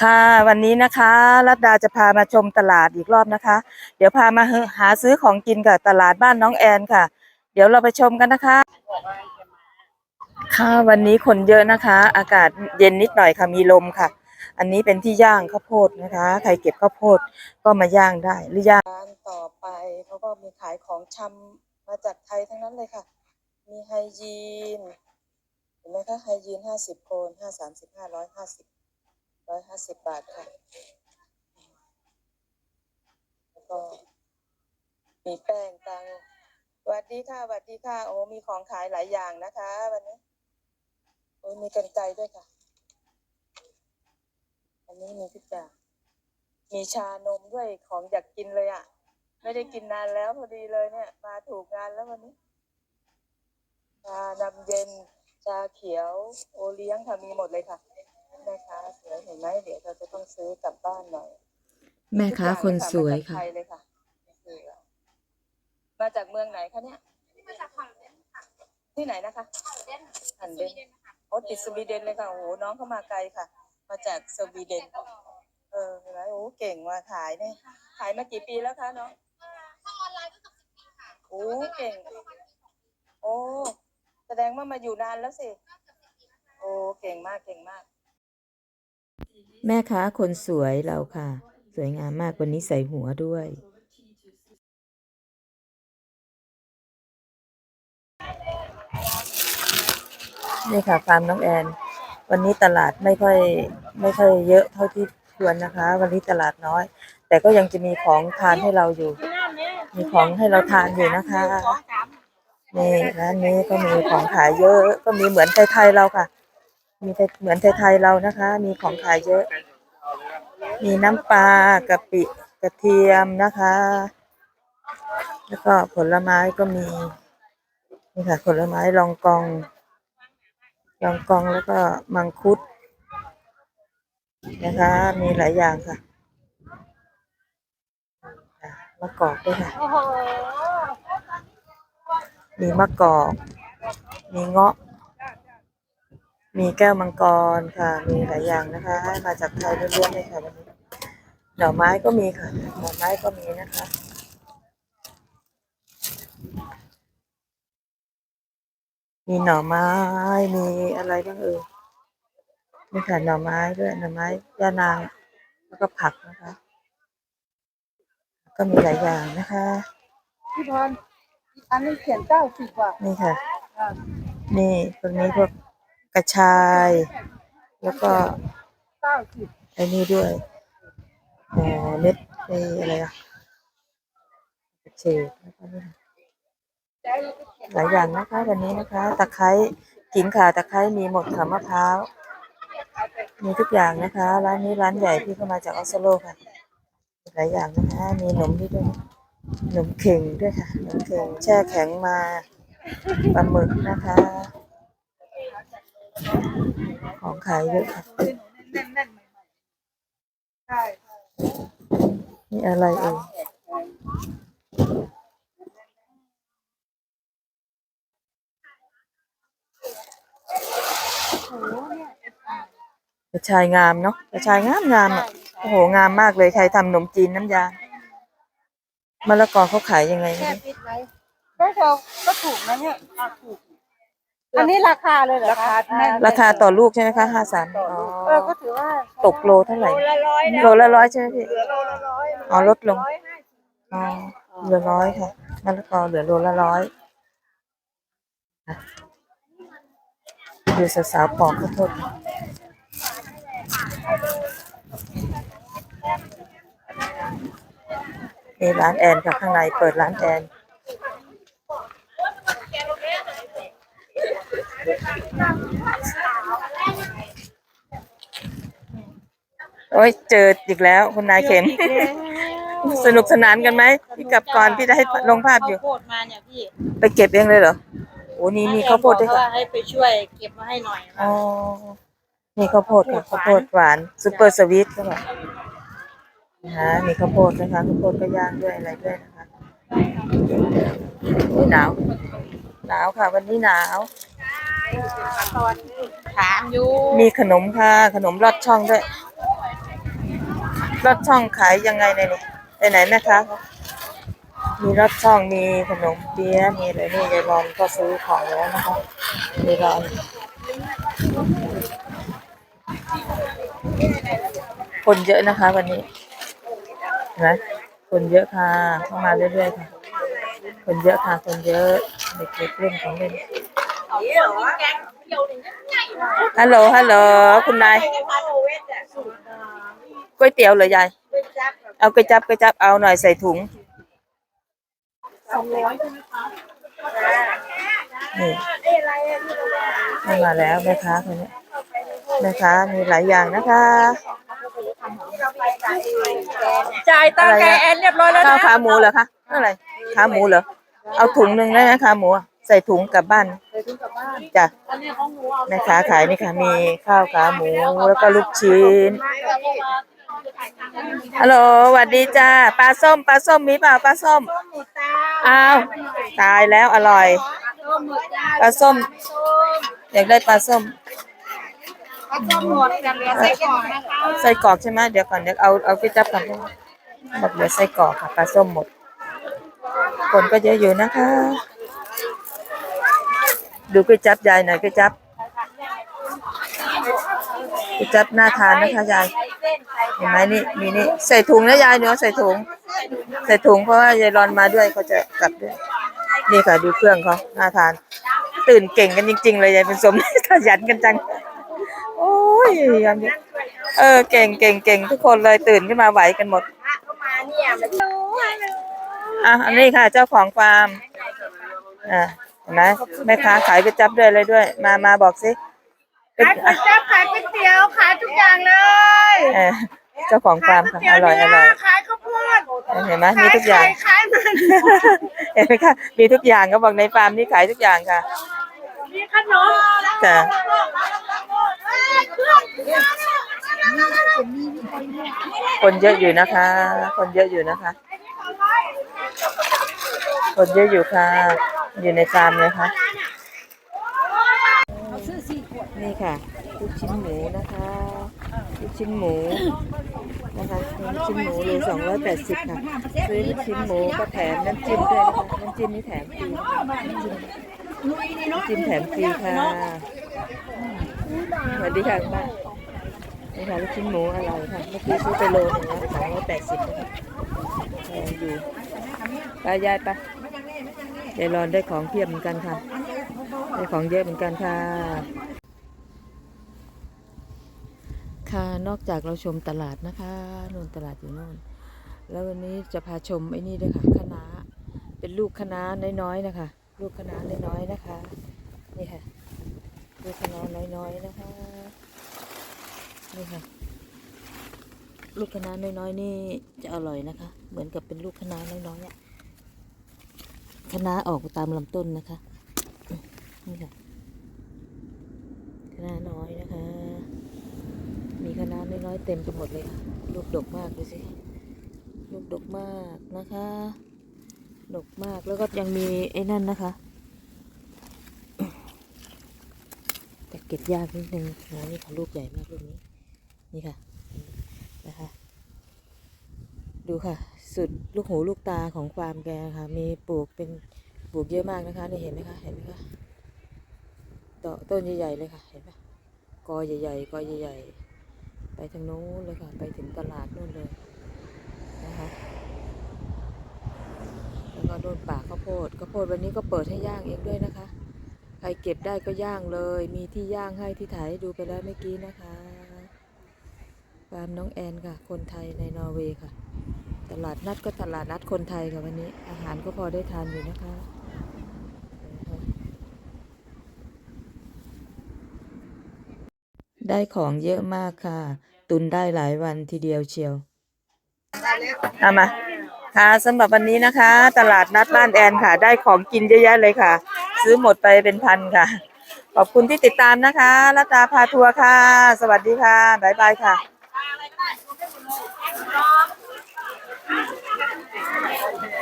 ค่ะวันนี้นะคะรัตดาจะพามาชมตลาดอีกรอบนะคะ เดี๋ยวพามาหาซื้อของกินกับตลาดบ้านน้องแอนค่ะ เดี๋ยวเราไปชมกันนะคะ ค่ะวันนี้คนเยอะนะคะ อากาศเย็นนิดหน่อยค่ะมีลมค่ะ อันนี้เป็นที่ย่างข้าวโพดนะคะ ใครเก็บข้าวโพดก็มาย่างได้หรือย่างต่อไปเขาก็มีขายของชำมาจากไทยทั้งนั้นเลยค่ะ มีไฮยีนเห็นไหมคะไฮยีนห้าสิบโคนห้าสามสิบห้าร้อยห้าสิบ ร้อยห้าสิบบาทค่ะ แล้วก็ มีแป้งตังสวัสดีค่ะสวัสดีค่ะ โอ้ มีของขายหลายอย่างนะคะ วันนี้ โอ้ยมีกันไกด้วยค่ะ อันนี้มีทุกอย่าง มีชานมด้วย ของอยากกินเลยอะ ไม่ได้กินนานแล้วพอดีเลยเนี่ย มาถูกงานแล้ววันนี้ ชานำเย็น ชาเขียว โอเลี้ยงค่ะ มีหมดเลยค่ะ แม่ค้าสวยเห็นไหมเดี๋ยวเราจะต้องซื้อกลับบ้านหน่อยแม่ค้าคนสวยมาจากค่ะไทยเลยค่ะมาจากเมืองไหนคะเนี่ยมาจากฝั่งเดนค่ะที่ไหนนะคะฝั่งเดนหันสเดวีนเดนค่ะโอ้ติดสวีเดนเลยค่ะโอ้โหน้องเข้ามาไกลค่ะ มาจากสวีเดนเออเห็นไหมโอ้เก่งว่ะขายเนี่ยขายมากี่ปีแล้วคะน้อง ถ้าออนไลน์ก็เกือบสิบปีค่ะโอ้เก่งโอ้แสดงว่ามาอยู่นานแล้วสิโอ้เก่งมากเก่งมาก แม่ค้าคนสวยเราค่ะ สวยงามมากวันนี้ใส่หัวด้วย นี่ค่ะฟาร์มน้องแอน วันนี้ตลาดไม่ค่อยไม่ค่อยเยอะเท่าที่ควรนะคะ วันนี้ตลาดน้อย แต่ก็ยังจะมีของทานให้เราอยู่ มีของให้เราทานอยู่นะคะนี่ร้านนี้ก็มีของขายเยอะก็มีเหมือนไทยๆเราค่ะ มีเหมือนไทยๆเรานะคะ มีของขายเยอะ มีน้ำปลากะปิกระเทียมนะคะ แล้วก็ผลไม้ก็มีนี่ค่ะ ผลไม้ลองกอง ลองกองแล้วก็มังคุดนะคะ มีหลายอย่างค่ะอะมะกอกด้วยค่ะโอ้โหมีมะกอก มีเงาะ มีแก้วมังกรค่ะ มีหลายอย่างนะคะ มาจากไทยล้วนๆเลยค่ะวันนี้ดอกไม้ก็มีค่ะดอกไม้ก็มีนะคะมีหน่อไม้ มีอะไรบ้างเอ่ยมีค่ะหน่อไม้ด้วย หน่อไม้ย่านาง แล้วก็ผักนะคะ ก็มีหลายอย่างนะคะ พี่พรอันนี้เขียนเก้าสิบว่ะนี่ค่ะ นี่ตรงนี้พวก กระชาย แล้วก็เก้าสิบไอ้นี่ด้วยเอ่อเม็ดไอ้อะไรอะกระเฉดแล้วก็นี่หลายอย่างนะคะ วันนี้นะคะ ตะไคร้ขิงข่าตะไคร้มีหมดค่ะมะพร้าวมีทุกอย่างนะคะ ร้านนี้ร้านใหญ่ที่เข้ามาจากออสโลค่ะ หลายอย่างนะคะ มีขนมด้วยด้วยขนมเข่งด้วยค่ะขนมเข่งแช่แข็งมาปลาหมึกนะคะ ของขายเยอะค่ะแน่นแน่นๆใหม่ๆใช่นี่อะไรเอ่ยกระชายงามเนาะกระชายงามงามอะโอ้โหงามมากเลยใครทำขนมจีนน้ำยามะละกอเขาขายยังไงแค่ไม่รู้ปิดไว้ก็เธอก็ถูกนะเนี่ยอะถูก อันนี้ราคาเลยเหรอคะแม่นราคาต่อลูกใช่ไหมคะห้าสามอ๋อเออก็ถือว่าตกโลเท่าไหร่ละร้อยนะโลละร้อยใช่ไหมพี่เหลือโลละร้อยอ๋อลดลงร้อยห้าสิบอ๋อเหลือร้อยค่ะมะละกอเหลือโลละร้อยอะดูสาวๆปอกข้าวโพดนี่ร้านแอนค่ะข้างในเปิดร้านแอน โอ้ยเจออีกแล้วคุณนายเข็ม สนุกสนานกันไหมพี่กลับก่อนพี่ได้ให้ลงภาพอยู่ ข้วโพดมาเนี่ยพี่ไปเก็บเองเลยเหรอโอ้นี่มีข้าวโพดด้วยบอกค่ะว่าให้ไปช่วยเก็บมาให้หน่อยอ๋อมีข้าวโพดค่ะข้าวโพดหวานซูเปอร์สวีทก็แบบนะคะมีข้าวโพดนะคะข้าวโพดก็ย่างด้วยอะไรด้วยนะคะโอ้ยหนาว หนาวค่ะ วันนี้หนาว ถามอยู่มีขนมค่ะ ขนมลอดช่องด้วยรถช่องขายยังไงเนี่ยนี่ไปไหนแม่คะมีรถช่องมีขนมเปี๊ยะมีอะไรนี่ยายรอนก็ซื้อของแล้วนะคะยายรอนคนเยอะนะคะ วันนี้เห็นไหมคนเยอะค่ะเข้ามาเรื่อยๆค่ะ คนเยอะค่ะ คนเยอะเด็กๆเล่นของเล่น ฮัลโหลฮัลโหลคุณนายก๋วยเตี๋ยวเหรอยายเอาก๋วยจับก๋วยจับเอาหน่อยใส่ถุงนี่นี่มาแล้วแม่ค้าคนนี้แม่ค้ามีหลายอย่างนะคะจ่ายตังค์แกแอนเรียบร้อยแล้วข้าวนะขาหมูเหรอคะเท่าไหร่ขาหมูเหรอเอาถุงหนึ่งได้ไหมขาหมูอะใส่ถุงกลับบ้าน จ้ะแม่ค้าขายนี่ค่ะ มีข้าวขาหมูแล้วก็ลูกชิ้นฮัลโหลสวัสดีจ้าปลาส้มปลาส้มมีเปล่าปลาส้มอ้าวตายแล้วอร่อย ปลาส้มอยากได้ปลาส้มหมดจะเหลือไส้กรอกนะคะไส้กรอกใช่ไหมเดี๋ยวก่อนเดี๋ยวเอาเอาไปจับกันบอกเหลือไส้กรอกค่ะปลาส้มหมดคนก็เยอะอยู่นะคะ ดูก๋วยจับยายหน่อยก๋วยจับก๋วยจับน่าทานนะคะยายเห็นไหมนี่มีนี่ใส่ถุงนะยายเนาะใส่ถุง ใส่ถุงเพราะว่ายายรอนมาด้วยเขาจะกลับด้วยนี่ค่ะดูเครื่องเขาน่าทาน ตื่นเก่งกันจริง ๆ เลยยายเป็นสมขยันกันจัง โอ้ยยามนี้เออเก่งเก่งเก่งทุกคนเลยตื่นขึ้นมาไหวกันหมดอะอันนี้ค่ะเจ้าของฟาร์มอ่า ห็นไหมแม่ค้าขายก๋วยจั๊บด้วยอะไรด้วย มามาบอกสิเป็นขายก๋วยจั๊บขายก๋วยเตี๋ยวขายทุกอย่างเลยเออเจ้าของฟาร์มค่ะอร่อยอร่อยขายข้าวโพดเห็นไหมมีทุกอย่างขายมันเห็นไหมคะมีทุกอย่างก็บอกในฟาร์มนี่ขายทุกอย่างค่ะมีขนมจ้ะคนเยอะอยู่นะคะ คนเยอะอยู่นะคะ คนเยอะอยู่ค่ะ อยู่ในฟาร์มเลยค่ะนี่ค่ะลูกชิ้นหมูนะคะลูกชิ้นหมูนะคะลูกชิ้นหมูเลยสองร้อยแปดสิบค่ะซื้อลูกชิ้นหมูก็แถมน้ำจิ้มด้วยนะคะน้ำจิ้มนี่แถมฟรีน้ำจิ้มจิ้มแถมฟรีค่ะสวัสดีค่ะคุณป้านี่ค่ะลูกชิ้นหมูอร่อยค่ะเมื่อกี้ซื้อไปโลนึงแล้วสองร้อยแปดสิบนะคะแพงอยู่ไปยายไป ยายรอนได้ของเพียบเหมือนกันค่ะ ได้ของเยอะเหมือนกันค่ะ ค่ะ นอกจากเราชมตลาดนะคะนู่นตลาดอยู่นู่น แล้ววันนี้จะพาชมไอ้นี่ด้วยค่ะคะน้าเป็นลูกคะน้าน้อยๆนะคะ ลูกคะน้าน้อยๆนะคะ นี่ค่ะ ลูกคะน้าน้อยๆนะคะ นี่ค่ะ ลูกคะน้าน้อยๆนี่จะอร่อยนะคะ เหมือนกับเป็นลูกคะน้าน้อยๆอะ คะน้าออกตามลำต้นนะคะนี่ค่ะคะน้าน้อยนะคะ มีคะน้าน้อยๆเต็มไปหมดเลยค่ะลูกดกมากดูสิลูกดกมากนะคะ ดกมากแล้วก็ยังมีไอ้นั่นนะคะ แต่เก็บยากนิดนึงโหนี่ค่ะลูกใหญ่มากลูกนี้ นี่ค่ะนะคะ ดูค่ะ สุดลูกหูลูกตาของฟาร์มแกค่ะ มีปลูกเป็นปลูกเยอะมากนะคะนี่เห็นไหมคะเห็นไหมคะต่อต้นใหญ่ๆเลยค่ะ เห็นปะกอใหญ่ๆกอใหญ่ๆไปทางโน้นเลยค่ะ ไปถึงตลาดนู่นเลยนะคะแล้วก็โดนป่าข้าวโพดข้าวโพดวันนี้ก็เปิดให้ย่างเองด้วยนะคะ ใครเก็บได้ก็ย่างเลย มีที่ย่างให้ที่ถ่ายดูไปแล้วเมื่อกี้นะคะฟาร์มน้องแอนค่ะ คนไทยในนอร์เวย์ค่ะ ตลาดนัดก็ตลาดนัดคนไทยค่ะวันนี้ อาหารก็พอได้ทานอยู่นะคะได้ของเยอะมากค่ะ ตุนได้หลายวันทีเดียวเชียวเอามาค่ะสำหรับวันนี้นะคะ ตลาดนัดบ้านแอนค่ะ ได้ของกินเยอะแยะเลยค่ะ ซื้อหมดไปเป็นพันค่ะ ขอบคุณที่ติดตามนะคะรัตาพาทัวร์ค่ะ สวัสดีค่ะ บ๊ายบายค่ะ Thank you.